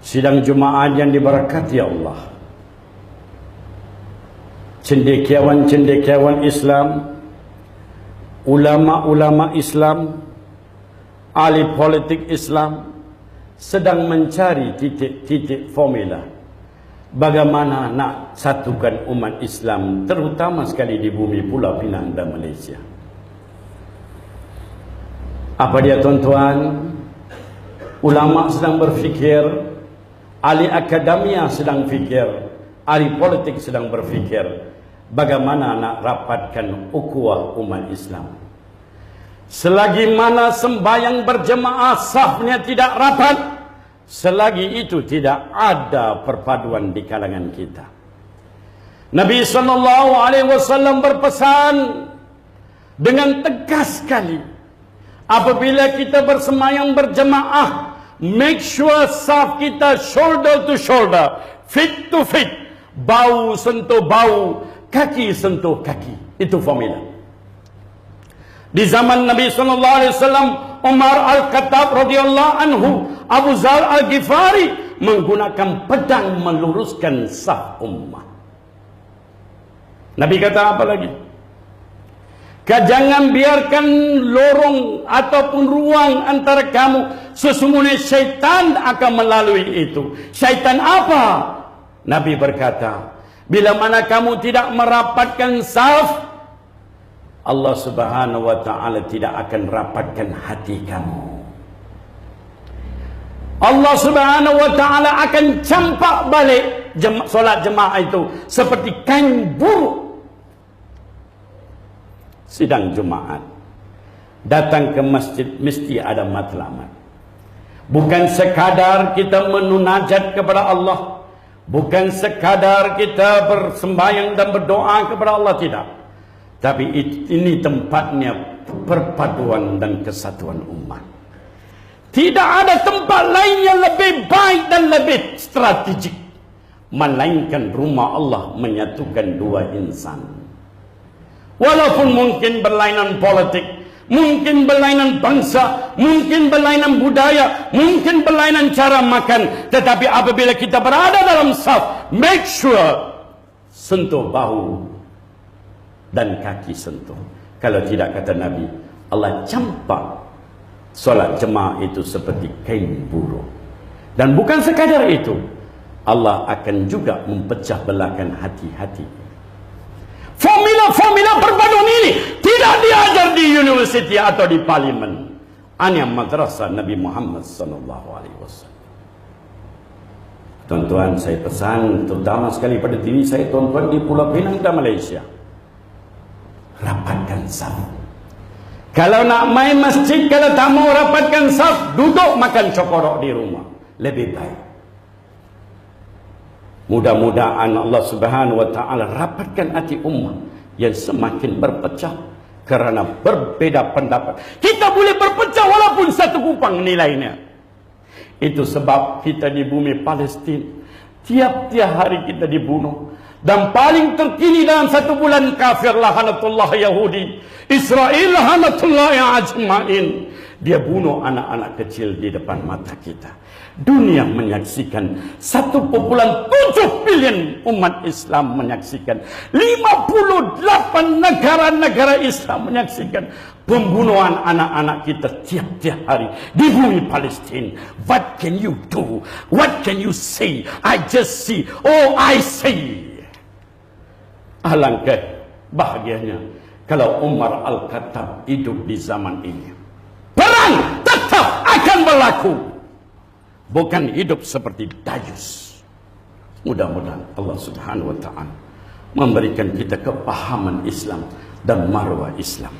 Sidang Jumaat yang diberkati Allah. Cendekiawan-cendekiawan Islam, ulama-ulama Islam, ahli politik Islam sedang mencari titik-titik formula bagaimana nak satukan umat Islam terutama sekali di bumi Pulau Pinang dan Malaysia. Apa dia tuan-tuan? Ulama sedang berfikir, ahli akademia sedang fikir, ahli politik sedang berfikir bagaimana nak rapatkan ukhuwah umat Islam. Selagi mana sembahyang berjemaah sahnya tidak rapat, selagi itu tidak ada perpaduan di kalangan kita. Nabi wasallam berpesan dengan tegas sekali apabila kita bersemayam berjemaah make sure saf kita shoulder to shoulder feet to feet bau sentuh bau kaki sentuh kaki. Itu formula. Di zaman Nabi sallallahu alaihi wasallam Umar Al-Khattab radhiyallahu anhu Abu Zar Al-Ghifari menggunakan pedang meluruskan saf ummah. Nabi kata apa lagi? Jangan biarkan lorong ataupun ruang antara kamu. Sesungguhnya syaitan akan melalui itu. Syaitan apa? Nabi berkata, bila mana kamu tidak merapatkan saf, Allah subhanahu wa ta'ala tidak akan rapatkan hati kamu. Allah subhanahu wa ta'ala akan campak balik jema solat jemaah itu seperti kain buruk sidang Jumaat. Datang ke masjid mesti ada matlamat. Bukan sekadar kita menunajat kepada Allah. Bukan sekadar kita bersembahyang dan berdoa kepada Allah. Tidak. Tapi ini tempatnya perpaduan dan kesatuan umat. Tidak ada tempat lain yang lebih baik dan lebih strategik. Melainkan rumah Allah menyatukan dua insan. Walaupun mungkin berlainan politik, mungkin berlainan bangsa, mungkin berlainan budaya, mungkin berlainan cara makan. Tetapi apabila kita berada dalam saf, make sure sentuh bahu dan kaki sentuh. Kalau tidak kata Nabi, Allah campak solat jemaah itu seperti kain buruk. Dan bukan sekadar itu, Allah akan juga mempecah belahkan hati-hati Formula-formula perpaduan ini tidak diajar di universiti atau di parlimen. Hanya madrasah Nabi Muhammad wasallam. Tuan-tuan, saya pesan terutama sekali pada diri saya tuan-tuan di Pulau Pinang dan Malaysia. Rapatkan saf. Kalau nak main masjid, kalau tak mau rapatkan saf, duduk makan cokorok di rumah. Lebih baik. Mudah-mudahan Allah Subhanahu wa taala rapatkan hati umat yang semakin berpecah kerana berbeza pendapat. Kita boleh berpecah walaupun satu kupang nilainya. Itu sebab kita di bumi Palestin tiap-tiap hari kita dibunuh dan paling terkini dalam satu bulan kafir lahanatullah Yahudi Israel lahanatullah ajma'in dia bunuh anak-anak kecil di depan mata kita. Dunia menyaksikan satu populan tujuh bilion umat Islam menyaksikan. lima puluh delapan negara-negara Islam menyaksikan pembunuhan anak-anak kita tiap-tiap hari di bumi Palestin. What can you do? What can you say? I just see. Oh I say alangkah bahagianya kalau Umar Al-Khattab hidup di zaman ini perang tetap akan berlaku bukan hidup seperti dayus. Mudah-mudahan Allah Subhanahu wa taala memberikan kita kepahaman Islam dan marwah Islam.